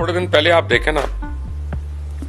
थोड़े दिन पहले आप देखे ना,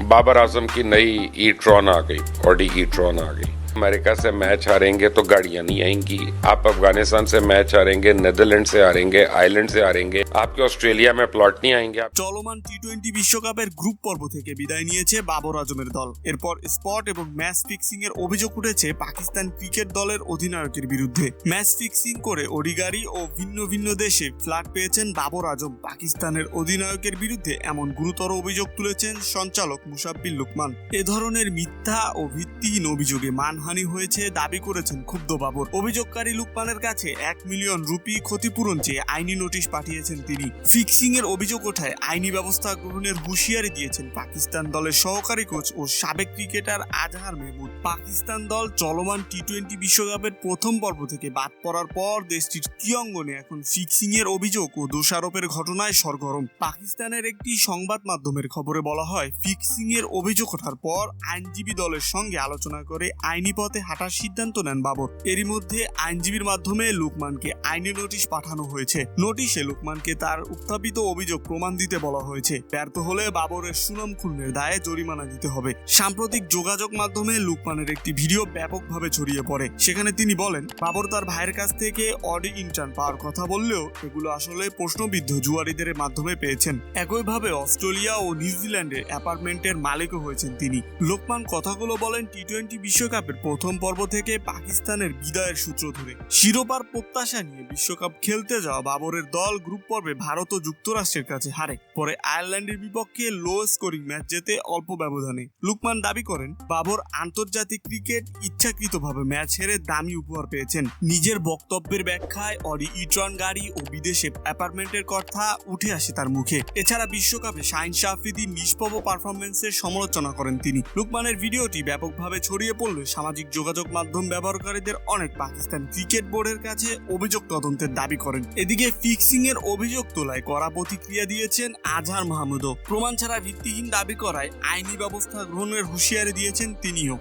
बाबर आज़म की नई ई ट्रॉन आ गई, ऑडी ई ट्रॉन आ गई। अमेरिका से मैच हारेंगे तो गाड़ियां नहीं आएंगी आप अफगानिस्तान से मैच हारेंगे नेदरलैंड से हारेंगे आयरलैंड से हारेंगे आपके ऑस्ट्रेलिया में प्लॉट नहीं आएंगे आप চলমান টি টোয়েন্টি বিশ্বকাপের গ্রুপ পর্ব থেকে বিদায় নিয়েছে বাবর আজমের দল এরপর স্পট এবং ম্যাচ ফিক্সিং এর অভিযোগ উঠেছে পাকিস্তান ক্রিকেট দলের অধিনায়কের বিরুদ্ধে ম্যাচ ফিক্সিং করে অডিগারি ও ভিন্ন ভিন্ন দেশে ফ্ল্যাট পেয়েছেন বাবর আজম পাকিস্তানের অধিনায়কের বিরুদ্ধে এমন গুরুতর অভিযোগ তুলেছেন সঞ্চালক মুসাব্বির লুকমান এ ধরনের মিথ্যা ও ভিত্তিহীন অভিযোগে মানহানি হয়েছে দাবি করেছেন ক্ষুব্ধ বাবর। অভিযোগকারী লুকমানের কাছে এক মিলিয়ন রুপি ক্ষতিপূরণ চেয়ে আইনি নোটিশ পাঠিয়েছেন তিনি। ফিক্সিং এর অভিযোগ ওঠায় আইনি ব্যবস্থা গ্রহণের হুঁশিয়ারি দিয়েছেন পাকিস্তান দলের সহকারী কোচ ও সাবেক ক্রিকেটার আজহার মেহমুদ। পাকিস্তান দল চলমান টি টোয়েন্টি বিশ্বকাপের প্রথম পর্ব থেকে বাদ পড়ার পর দেশটির কি অঙ্গনে এখন ফিক্সিং এর অভিযোগ ও দোষারোপের ঘটনায় সরগরম। পাকিস্তানের একটি সংবাদ মাধ্যমের খবরে বলা হয় ফিক্সিং এর অভিযোগ ওঠার পর আইনজীবী দলের সঙ্গে আলোচনা করে আইনি পথে হাঁটার সিদ্ধান্ত নেন বাবর। এরই মধ্যে আইনজীবীর মাধ্যমে লুকমানকে আইনি নোটিশ পাঠানো হয়েছে। নোটিশে লুকমানকে তার উত্থাপিত অভিযোগ প্রমাণ দিতে বলা হয়েছে। ব্যর্থ হলে বাবরের সুনাম খুনের দায়ে জরিমানা দিতে হবে। সাম্প্রতিক যোগাযোগ মাধ্যমে লুকমানের একটি ভিডিও ব্যাপকভাবে ছড়িয়ে পড়ে। সেখানে তিনি বলেন, বাবর তার ভাইয়ের কাছ থেকে অডি ইন্টার্ন পাওয়ার কথা বললেও এগুলো আসলে প্রশ্নবিদ্ধ জুয়ারিদের মাধ্যমে পেয়েছেন। একইভাবে অস্ট্রেলিয়া ও নিউজিল্যান্ডের অ্যাপার্টমেন্টের মালিকও হয়েছেন তিনি। লোকমান কথাগুলো বলেন টি টোয়েন্টি বিশ্বকাপের প্রথম পর্ব থেকে পাকিস্তানের বিদায়ের সূত্র ধরে। শিরোপার প্রত্যাশা নিয়ে বিশ্বকাপ খেলতে যাওয়া বাবরের দল গ্রুপ পর্বে ভারত ও যুক্তরাষ্ট্রের কাছে হারে পরে আয়ারল্যান্ডের বিপক্ষে লো স্কোরিং ম্যাচ জেতে অল্প ব্যবধানে। লুকমান দাবি করেন, বাবর আন্তর্জাতিক ক্রিকেট ইচ্ছাকৃতভাবে ম্যাচ হেরে দামি উপহার পেয়েছেন। নিজের বক্তব্যের ব্যাখ্যায় অডি ইট্রন গাড়ি ও বিদেশে অ্যাপার্টমেন্টের কথা উঠে আসে তার মুখে। এছাড়া বিশ্বকাপে শাহিন শাহফ্রিদির নিষ্পব পারফরমেন্সের সমালোচনা করেন তিনি। লুকমানের ভিডিওটি ব্যাপকভাবে ছড়িয়ে পড়লে সামাজিক যোগাযোগ মাধ্যম ব্যবহারকারীদের অনেক পাকিস্তান ক্রিকেট বোর্ডের কাছে অভিযোগ তদন্তের দাবি করেন। এদিকে ফিক্সিং এর অভিযোগ তোলায় করা প্রতিক্রিয়া দিয়েছেন আজহার মাহমুদও। প্রমাণ ছাড়া ভিত্তিহীন দাবি করায় আইনি ব্যবস্থা গ্রহণের হুঁশিয়ারি দিয়েছেন তিনিও।